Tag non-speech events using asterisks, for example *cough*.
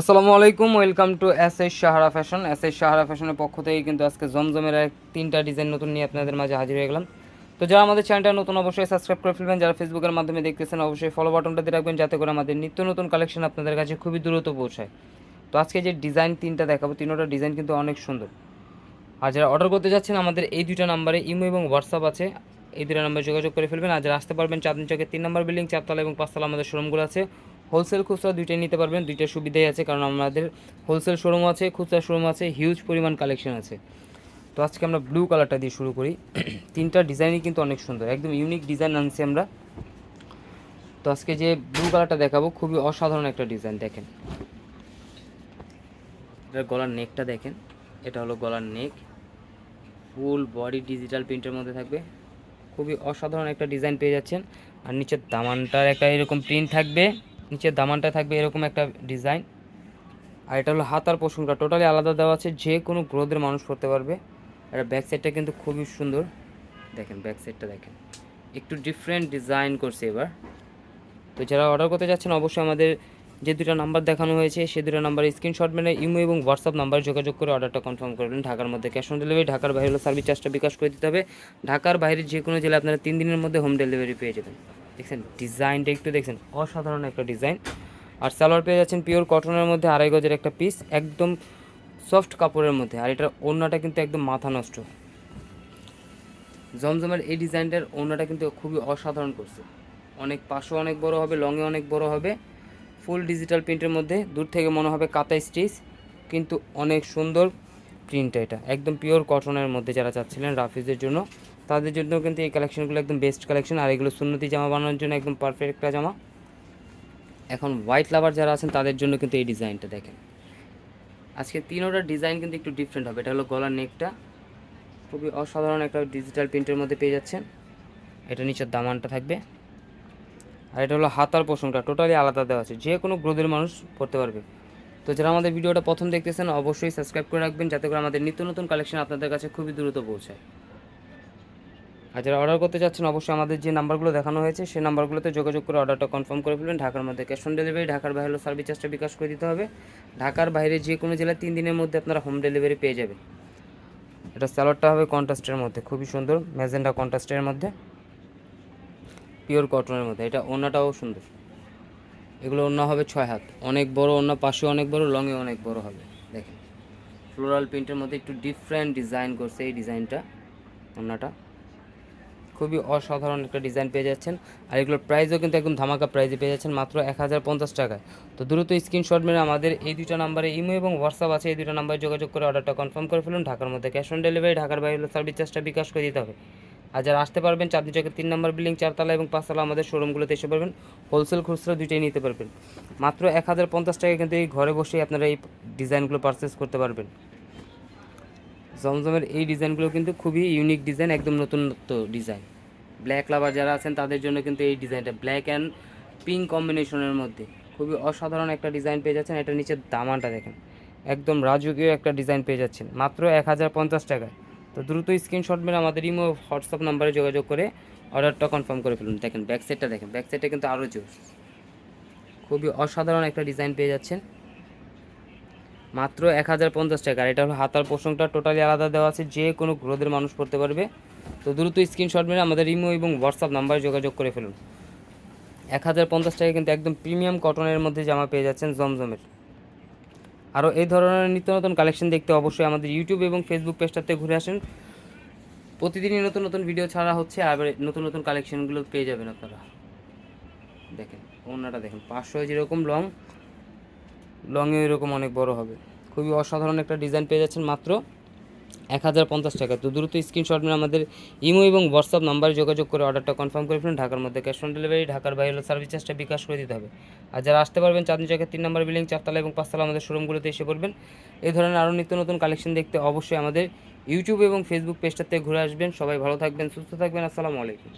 আসসালামু আলাইকুম, welcome to S S Sahara fashion. S S Sahara ফ্যাশনের পক্ষ থেকে কিন্তু আজকে জমজমের এক তিনটা ডিজাইন নতুন নিয়ে আপনাদের মাঝে হাজির হয়ে গেলাম। তো যারা আমাদের চ্যানেলটা নতুন, অবশ্যই সাবস্ক্রাইব করে ফেলবেন। যারা ফেসবুকের মাধ্যমে দেখতেছেন, অবশ্যই ফলো বাটনটা দিয়ে রাখবেন, যাতে করে আমাদের নিত্য নতুন কালেকশন আপনাদের কাছে খুবই দ্রুত পৌঁছায়। তো আজকে যে ডিজাইন তিনটা দেখাবো, তিনোটা ডিজাইন কিন্তু অনেক সুন্দর। আর যারা অর্ডার করতে যাচ্ছেন, আমাদের এই দুইটা নাম্বারে ইমো এবং হোয়াটসঅ্যাপ আছে। এই দুটো নাম্বারে যোগাযোগ করে ফেলবেন। আর যারা আসতে পারবেন চাঁদনি চকের তিন নম্বর বিল্ডিং চারতলা এবং পাঁচতলা আমাদের শোরুমগুলো আছে। হোলসেল খুচরা দুইটাই নিতে পারবেন দুইটা সুবিধাই আছে কারণ আমাদের হোলসেল শোরুম আছে, খুচরা শোরুম আছে হিউজ পরিমাণ কালেকশন আছে। তো আজকে আমরা ব্লু কালারটা দিয়ে শুরু করি। *clears throat* তিনটা ডিজাইনই কিন্তু অনেক সুন্দর, একদম ইউনিক ডিজাইন আনছি আমরা। তো আজকে যে ব্লু কালারটা দেখাবো, খুবই অসাধারণ একটা ডিজাইন দেখেন। এটার গলার নেকটা দেখেন, এটা হলো গলার নেক ফুল বডি ডিজিটাল প্রিন্টের মধ্যে থাকবে। খুবই অসাধারণ একটা ডিজাইন পেয়ে যাচ্ছেন। আর নিচের দামানটার একটা এরকম প্রিন্ট থাকবে। নিচের দামানটা থাকবে এরকম একটা ডিজাইন। আর এটা হলো হাতার পোষণটা টোটালি আলাদা দেওয়া আছে, যে কোনো গ্রোথের মানুষ করতে পারবে। আর ব্যাক সাইডটা কিন্তু খুবই সুন্দর। দেখেন ব্যাক সাইডটা দেখেন। একটু ডিফারেন্ট ডিজাইন করছে এবার। তো যারা অর্ডার করতে যাচ্ছেন, অবশ্যই আমাদের যে দুটো নাম্বার দেখানো হয়েছে সেই দুটো নাম্বারে স্ক্রিনশট মেনে ইমো এবং হোয়াটসঅ্যাপ নাম্বারে যোগাযোগ করে অর্ডারটা কনফার্ম করবেন ঢাকার মধ্যে। ক্যাশ অন ডেলিভারি ঢাকার বাইরে হলো সার্ভিস চার্জটা বিকাশ করে দিতে হবে। ঢাকার বাইরে যে কোনো জেলায় আপনারা তিন দিনের মধ্যে হোম ডেলিভারি পেয়ে যাবেন। দেখছেন, ডিজাইনটা একটু দেখছেন, অসাধারণ একটা ডিজাইন। আর সালোয়ার পেয়ে যাচ্ছেন পিওর কটনের মধ্যে আড়াই গজের একটা পিস একদম সফট কাপড়ের মধ্যে। আর এটার ওড়নাটা কিন্তু একদম মাথা নষ্ট। জমজমের এই ডিজাইনটার ওড়নাটা কিন্তু খুবই অসাধারণ করছে। অনেক পাশও অনেক বড় হবে লংয়ে অনেক বড় হবে। ফুল ডিজিটাল প্রিন্টের মধ্যে, দূর থেকে মনে হবে কাতা স্টিচ কিন্তু অনেক সুন্দর প্রিন্টটা এটা। একদম পিওর কটনের মধ্যে যারা চাচ্ছিলেন রাফিজের জন্য। তাদের জন্য কিন্তু এই কালেকশনগুলো একদম বেস্ট কালেকশন আর এগুলো সুন্নতি জামা বানানোর জন্য একদম পারফেক্ট একটা জামা। এখন হোয়াইট লাভার যারা আছেন, তাদের জন্য কিন্তু এই ডিজাইনটা দেখেন। আজকে তিনোটা ডিজাইন কিন্তু একটু ডিফারেন্ট হবে। এটা হলো গলার নেকটা খুবই অসাধারণ একটা ডিজিটাল প্রিন্টের মধ্যে পেয়ে যাচ্ছেন। এটা নিচের দামানটা থাকবে। আর এটা হলো হাতার পোষণটা টোটালি আলাদা দেওয়া আছে। যে কোনো গ্রোদের মানুষ পড়তে পারবে। তো যারা আমাদের ভিডিওটা প্রথম দেখতেছেন, অবশ্যই সাবস্ক্রাইব করে রাখবেন, যাতে করে আমাদের নিত্য নতুন কালেকশন আপনাদের কাছে খুবই দ্রুত পৌঁছায়। আর যারা অর্ডার করতে চাচ্ছেন, অবশ্যই আমাদের যে নাম্বারগুলো দেখানো হয়েছে, সেই নাম্বারগুলোতে যোগাযোগ করে অর্ডারটা কনফার্ম করে ফেলবেন। ঢাকার মধ্যে ক্যাশ অন ডেলিভারি ঢাকার বাইরে সার্ভিস চার্জটা বিকাশ করে দিতে হবে। ঢাকার বাইরে যে কোনো জেলায় তিন দিনের মধ্যে আপনারা হোম ডেলিভারি পেয়ে যাবেন। এটা স্যালাডটা হবে কন্ট্রাস্টের মধ্যে, খুবই সুন্দর ম্যাজেন্ডা কন্ট্রাস্টের মধ্যে পিওর কটনের মধ্যে। এটা ওনাটাও সুন্দর। এগুলো ওনা হবে ছয় হাত। অনেক বড় ওনা পাশে অনেক বড় লংয়ে অনেক বড় হবে। দেখেন। ফ্লোরাল প্রিন্টের মধ্যে একটু ডিফারেন্ট ডিজাইন করছে এই ডিজাইনটা ওনাটা খুবই অসাধারণ একটা ডিজাইন পেয়ে যাচ্ছেন। আর এগুলোর প্রাইসও কিন্তু একদম ধামাকা প্রাইজে পেয়ে যাচ্ছেন মাত্র এক হাজার পঞ্চাশ টাকায়। তো দ্রুত স্ক্রিনশট মেরে আমাদের এই দুটো নাম্বারে ইমো এবং হোয়াটসঅ্যাপ আছে, এই দুটো নাম্বারে যোগাযোগ করে অর্ডারটা কনফার্ম করে ফেলুন। ঢাকার মধ্যে ক্যাশ অন ডেলিভারি ঢাকার বাইরে হলো সার্ভিস চার্জটা বিকাশ করে দিতে হবে। আর যারা আসতে পারবেন, চাঁদনি চকের তিন নম্বর বিল্ডিং চারতলা এবং পাঁচতলা আমাদের শোরুমগুলোতে এসে পারবেন হোলসেল খুচরা দুইটাই নিতে পারবেন। মাত্র এক হাজার পঞ্চাশ টাকা কিন্তু এই ঘরে বসেই আপনারা এই ডিজাইনগুলো পারচেস করতে পারবেন। জমজমের এই ডিজাইনগুলো কিন্তু খুবই ইউনিক ডিজাইন একদম নতুনত্ব ডিজাইন ব্ল্যাক লাভার যারা আছেন, তাদের জন্য কিন্তু এই ডিজাইনটা ব্ল্যাক অ্যান্ড পিঙ্ক কম্বিনেশনের মধ্যে। খুবই অসাধারণ একটা ডিজাইন পেয়ে যাচ্ছেন। এটা নিচের দামানটা দেখেন। একদম রাজকীয় একটা ডিজাইন পেয়ে যাচ্ছেন। মাত্র এক হাজার পঞ্চাশ টাকায়। তো দ্রুত স্ক্রিনশট মেরে আমাদের ইমো, হোয়াটসঅ্যাপ নাম্বারে যোগাযোগ করে অর্ডারটা কনফার্ম করে ফেলুন। দেখেন ব্যাক সাইডটা দেখেন। ব্যাক সাইডটা কিন্তু আরও জোর। খুবই অসাধারণ একটা ডিজাইন পেয়ে যাচ্ছেন। মাত্র এক হাজার পঞ্চাশ টাকা। এটা হলো হাতার পোষণটা টোটালি আলাদা দেওয়া আছে, যে কোনো গ্রোদের মানুষ পড়তে পারবে। তো দ্রুত স্ক্রিনশট মেরে আমাদের ইমো এবং হোয়াটসঅ্যাপ নাম্বারে যোগাযোগ করে ফেলুন। এক হাজার পঞ্চাশ টাকা কিন্তু একদম প্রিমিয়াম কটনের মধ্যে জামা পেয়ে যাচ্ছেন জমজমের। আরও এই ধরনের নিত্য নতুন কালেকশন দেখতে অবশ্যই আমাদের ইউটিউব এবং ফেসবুক পেজটাতে ঘুরে আসেন। প্রতিদিনই নতুন নতুন ভিডিও ছাড়া হচ্ছে, আর নতুন নতুন কালেকশনগুলো পেয়ে যাবেন আপনারা। দেখেন ওনাটা দেখেন, পাঁচশো যেরকম লং লংয়ে এরকম অনেক বড় হবে। খুবই অসাধারণ একটা ডিজাইন পেয়ে যাচ্ছেন মাত্র এক হাজার পঞ্চাশ টাকা। তো দ্রুত স্ক্রিনশট নিয়ে আমাদের ইমো এবং হোয়াটসঅ্যাপ নাম্বারে যোগাযোগ করে অর্ডারটা কনফার্ম করে ফেলুন। ঢাকার মধ্যে ক্যাশ অন ডেলিভারি ঢাকার বাইরে সার্ভিস বিকাশ করে দিতে হবে। আর যারা আসতে পারবেন চাঁদনি চকের তিন নম্বর বিল্ডিং চারতলা এবং পাঁচতলা আমাদের শোরুমগুলোতে এসে পড়বেন। এই ধরনের আরও নিত্য নতুন কালেকশন দেখতে অবশ্যই আমাদের ইউটিউব এবং ফেসবুক পেজটাতে ঘুরে আসবেন। সবাই ভালো থাকবেন, সুস্থ থাকবেন। আসসালামু আলাইকুম।